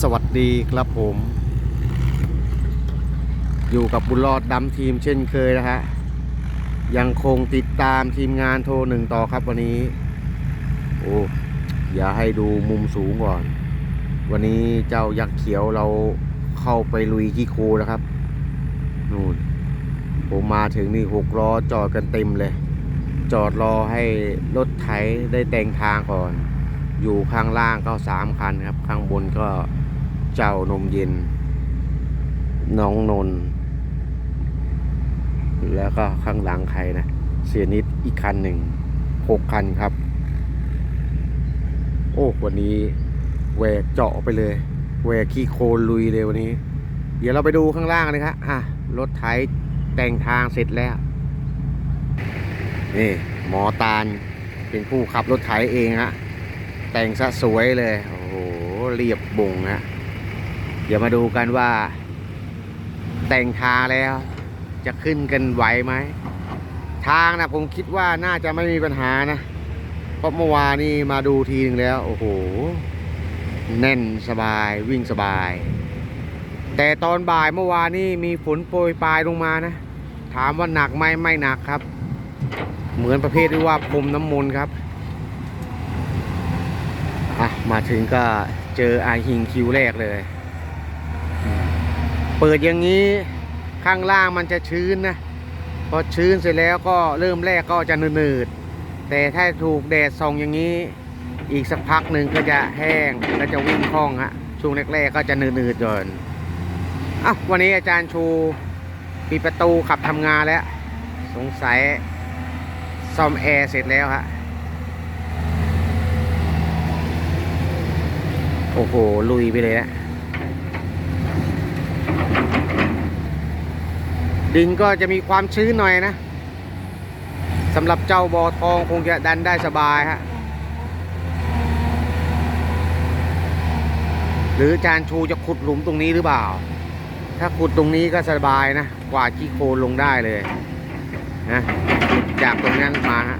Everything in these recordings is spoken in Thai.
สวัสดีครับผม อยู่กับบุญรอดดำทีมเช่นเคยนะฮะ ยังคงติดตามทีมงานโทรหนึ่งต่อครับวันนี้ โอ้อย่าให้ดูมุมสูงก่อน วันนี้เจ้ายักษ์เขียวเราเข้าไปลุยที่โคนะครับ นู่น ผมมาถึงนี่หกล้อจอดกันเต็มเลย จอดรอให้รถไถได้แต่งทางก่อนอยู่ข้างล่างก็สามคันครับ ข้างบนก็ เจ้านมเย็น น้องนนท์แล้วก็ข้างหลังใครนะ เสียนิดอีกคันหนึ่งหกคันครับ โอ้วันนี้แหวกเจาะไปเลยแหวกขี้โคลนลุยเลยวันนี้ เดี๋ยวเราไปดูข้างล่างเลยครับอะรถไถแต่งทางเสร็จแล้ว นี่หมอตาลเป็นผู้ขับรถไถเองฮะแต่งซะสวยเลย โอ้โหเรียบบงฮะ เดี๋ยวมาดูกันว่า แต่งทางแล้ว จะขึ้นกันไหวไหม ทางนะผมคิดว่าน่าจะไม่มีปัญหานะ เพราะเมื่อวานนี่มาดูทีนึงแล้ว โอ้โห แน่นสบายวิ่งสบาย แต่ตอนบ่ายเมื่อวานนี่มีฝนโปรยปลายลงมานะ ถามว่าหนักไหมไม่หนักครับ เหมือนประเภทที่ว่าพรมน้ำมนต์ครับอะมาถึงก็เจออาหิงคิวแรกเลย เปิดอย่างนี้ข้างล่างมันจะชื้นนะพอชื้นเสร็จแล้วก็เริ่มแรกก็จะหนืดๆแต่ถ้าถูกแดดส่องอย่างนี้อีกสักพักหนึ่งก็จะแห้งก็จะวิ่งคล่องฮะช่วงแรกๆก็จะหนืดๆก่อนอะวันนี้อาจารย์ชูปิดประตูขับทำงานแล้ว สงสัยซ่อมแอร์เสร็จแล้วฮะโอ้โห ลุยไปเลยนะ ดินก็จะมีความชื้นหน่อยนะสำหรับเจ้าบอทองคงจะดันได้สบายฮะหรือจานชูจะขุดหลุมตรงนี้หรือเปล่า ถ้าขุดตรงนี้ก็สบายนะ กว่าขี้โคลนลงได้เลยนะจากตรงนั้นมาฮะ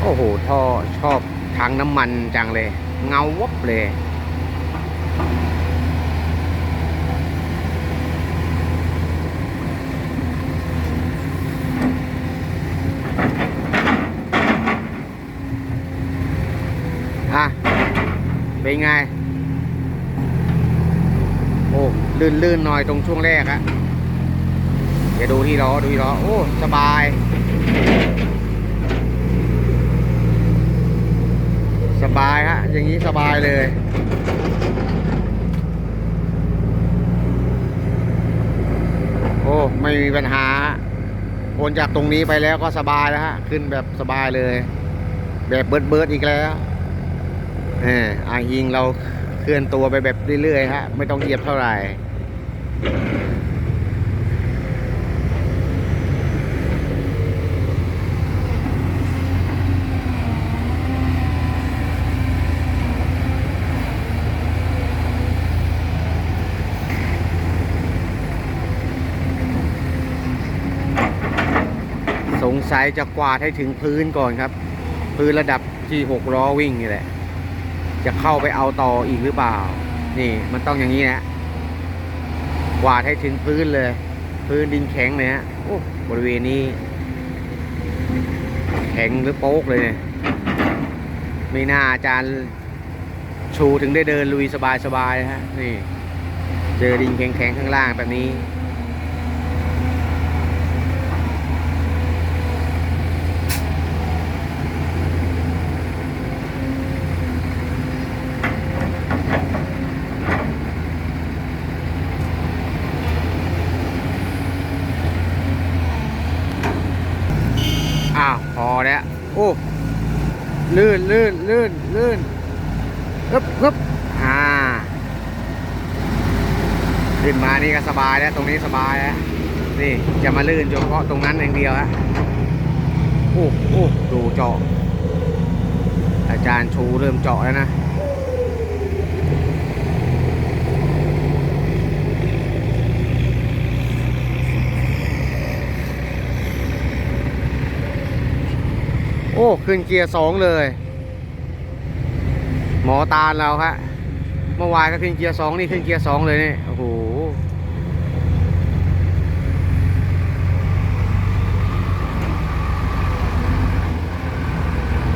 โอ้โหท่อชอบถังน้ำมันจังเลย เงาวับเลย อะ เป็นไง โอ้ลื่นลื่นๆหน่อยตรงช่วงแรกอะเดี๋ยวดูที่ล้อดูที่ล้อโอ้ สบาย สบายฮะ อย่างนี้สบายเลยโอ้ไม่มีปัญหาพ้นจากตรงนี้ไปแล้วก็สบายแล้วฮะ ขึ้นแบบสบายเลย แบบเบิร์ดเบิร์ดอีกแล้ว อออายิงเราเคลื่อนตัวไปแบบเรื่อยๆฮะ ไม่ต้องเหยียบเท่าไหร่สงสัยจะกวาดให้ถึงพื้นก่อนครับ พื้นระดับที่หกล้อวิ่งนี่แหละ จะเข้าไปเอาต่ออีกหรือเปล่า นี่มันต้องอย่างนี้นะกวาดให้ถึงพื้นเลย พื้นดินแข็งเลยฮะโอ้บริเวณนี้ แข็งหรือโป๊กเลยเนี่ยไม่น่าอาจารย์ชูถึงได้เดินลุยสบายๆนะฮะนี่ เจอดินแข็งๆข้างล่างแบบนี้ อ้าว พอแล้ว โอ้ลื่นลื่นลื่นลื่นฮึบฮึบอ่าขึ้นมานี่ก็สบายแล้วตรงนี้สบายแล้วนี่จะมาลื่นเฉพาะตรงนั้นอย่างเดียวฮะโอ้โอ้ดูเจาะอาจารย์ชูเริ่มเจาะแล้วนะ โอ้ ขึ้นเกียร์สองเลย หมอตาลเราฮะเมื่อวานก็ขึ้นเกียร์สองนี่ขึ้นเกียร์สองเลยนี่โอ้โห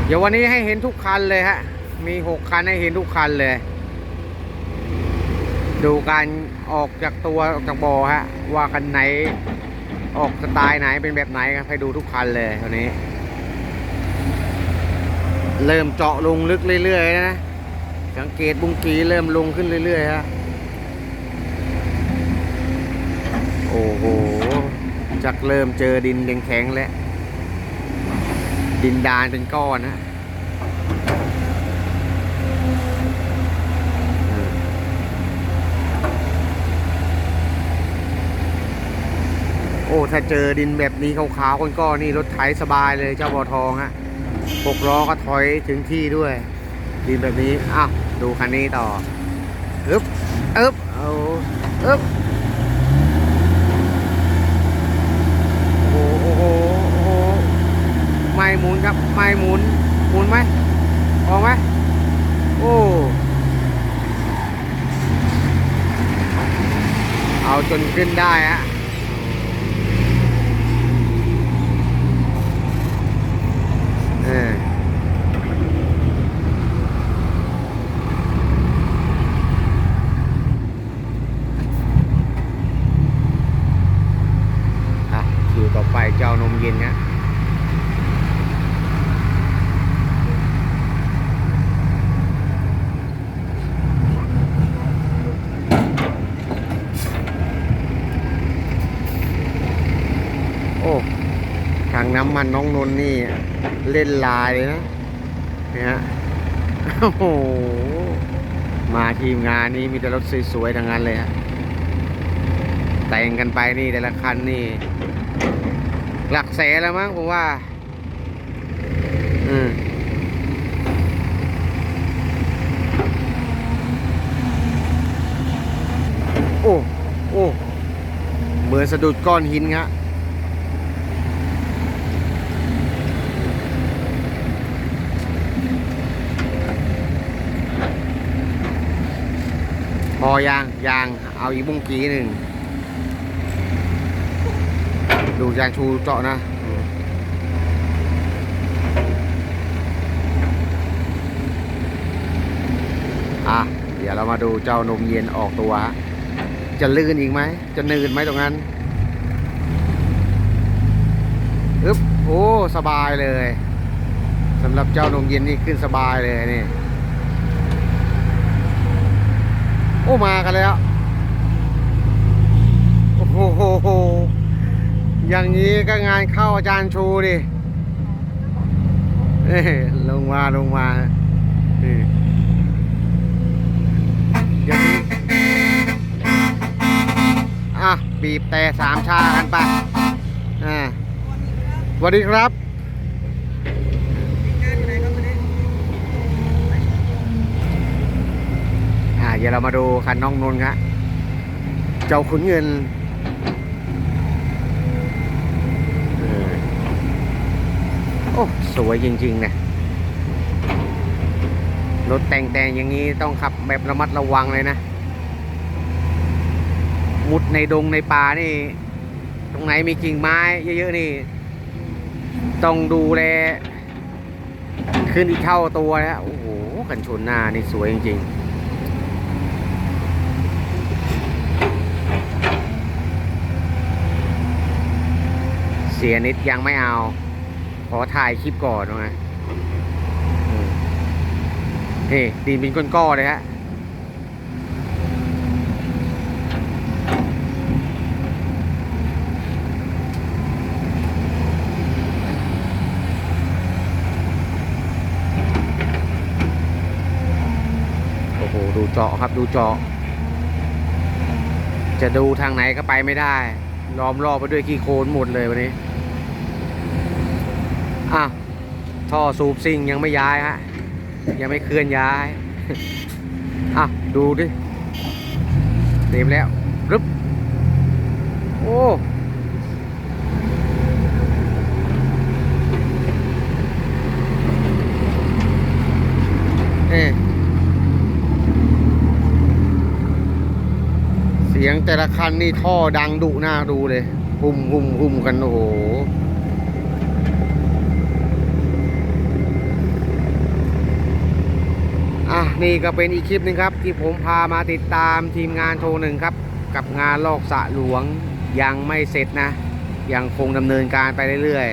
เดี๋ยววันนี้ให้เห็นทุกคันเลยฮะ มีหกคันให้เห็นทุกคันเลย ดูการออกจากตัวออกจากบ่อฮะ ว่าคันไหนออกสไตล์ไหนเป็นแบบไหนครับให้ดูทุกคันเลยวันนี้ เริ่มเจาะลงลึกเรื่อยๆนะสังเกตบุงกีเริ่มลงขึ้นเรื่อยๆฮะโอ้โหจักเริ่มเจอดินแข็งๆแล้วดินดานเป็นก้อนฮะอืมโอ้ ถ้าเจอดินแบบนี้ขาวๆก้อนๆนี่รถไถสบายเลยเจ้าบอทองฮะ หกล้อก็ถอยถึงที่ด้วยดินแบบนี้อ้าวดูคันนี้ต่ออึ๊บอึ๊บเอาอึ๊บโอ้โหโอ้โหโอ้โหไม่หมุนครับไม่หมุนหมุนไหมออกไหมโอ้เอาจนขึ้นได้ฮะ เออ อะ คิวต่อไปเจ้านมเย็นนะโอ้ ทางน้ำมันน้องนนนี่ เล่นลายเลยนะเนี่ยฮะโอ้โห มาทีมงานนี้มีแต่รถสวยๆทั้งนั้นเลยฮะแต่งกันไปนี่แต่ละคันนี่ หลักแสนแล้วมั้งผมว่า อืมโอ้ โอ้ เหมือนสะดุดก้อนหินครับ พอยางยางเอาอีบุ้งกี้หนึ่ง ดูยางชูเจาะนะอะเดี๋ยวเรามาดูเจ้านมเย็นออกตัวจะลื่นอีกไหม จะนืดไหมตรงนั้นอึ๊บโอ้ สบายเลยสำหรับเจ้านมเย็นนี่ขึ้นสบายเลยนี่ โอ้มากันแล้ว โอ้โห อย่างนี้ก็งานเข้าอาจารย์ชูดิเอ้ยลงมาลงมานี่อย่างนี้อะ บีบแต่สามชากันไปอ่าสวัสดีครับ อ่า เดี๋ยวเรามาดูคันน้องนนท์ครับเจ้าขุนเงินโอ้สวยจริงๆนะรถแต่งแต่งอย่างนี้ต้องขับแบบระมัดระวังเลยนะ มุดในดงในป่านี่ ตรงไหนมีกิ่งไม้เยอะๆนี่ ต้องดูแลขึ้นอีกเท่าตัวนะโอ้โหกันชนหน้านี่สวยจริงๆ เสียนิดยังไม่เอา ขอถ่ายคลิปก่อนนะอืมนี่ดินเป็นก้อนๆเลยฮะโอ้โหดูเจาะครับดูเจาะ จะดูทางไหนก็ไปไม่ได้ ล้อมรอบไปด้วยขี้โคลนหมดเลยวันนี้ อะท่อสูบซิ่งยังไม่ย้ายฮะ ยังไม่เคลื่อนย้าย อะ ดูดิเต็มแล้วรึบโอ้เอเสียงแต่ละคันนี่ท่อดังดุหน้าดูเลยหุ่มหุ่มหุ่มกันโอ้โห อะนี่ก็เป็นอีกคลิปหนึ่งครับ ที่ผมพามาติดตามทีมงานโทรหนึ่งครับ กับงานลอกสะหลวงยังไม่เสร็จนะ ยังคงดำเนินการไปเรื่อย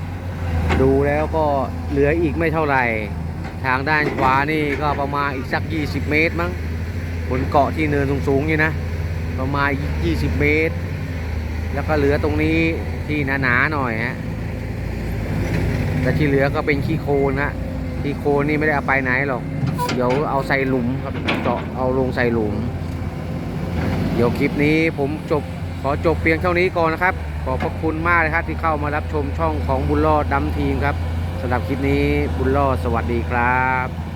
ๆ ดูแล้วก็เหลืออีกไม่เท่าไหร่ ทางด้านขวานี่ก็ประมาณอีกสัก 20 เมตรมั้งบนเกาะที่เนินสูงๆนี่นะ ประมาณ 20 เมตร แล้วก็เหลือตรงนี้ที่หนาๆหน่อยฮะแต่ที่เหลือก็เป็นขี้โคลนฮะขี้โคลนนี่ไม่ได้เอาไปไหนหรอก เดี๋ยวเอาใส่หลุมครับเจาะเอาลงใส่หลุม เดี๋ยวคลิปนี้ผมจบขอจบเพียงเท่านี้ก่อนนะครับ ขอบพระคุณมากเลยครับที่เข้ามารับชมช่องของบุญรอดดำทีมครับสำหรับคลิปนี้บุญรอดสวัสดีครับ